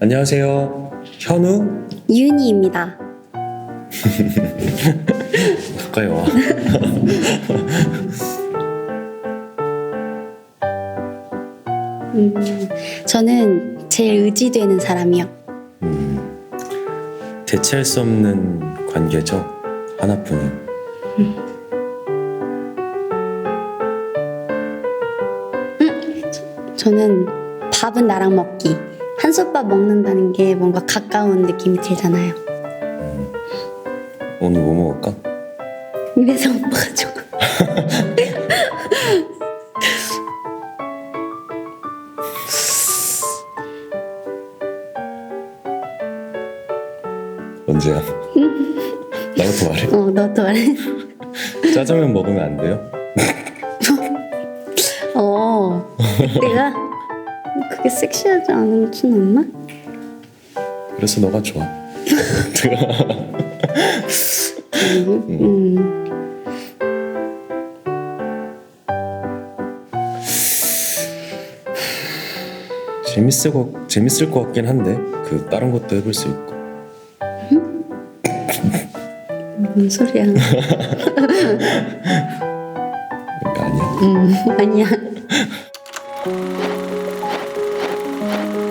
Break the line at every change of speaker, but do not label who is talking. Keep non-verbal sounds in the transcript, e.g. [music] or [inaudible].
안녕하세요. 현우?
윤희입니다.
가까이 와.
음, 저는 제일 의지되는 사람이요.
대체할 수 없는 관계죠. 하나뿐인.
저는 밥은 나랑 먹기. 한솥밥 먹는다는 게 뭔가 가까운 느낌이 들잖아요.
오늘 뭐 먹을까?
입에서 못 봐가지고.
언제야? 나부터 말해.
어, 너도 말해.
짜장면 먹으면 안 돼요?
어, 내가 그게 섹시하지 않진 않나?
그래서 너가 좋아.
음,
재밌을 것 재밌을 것 같긴 한데 그 다른 것도 해볼 수 있고.
뭔 소리야? [laughs]
아니야.
음, 아니야. thank you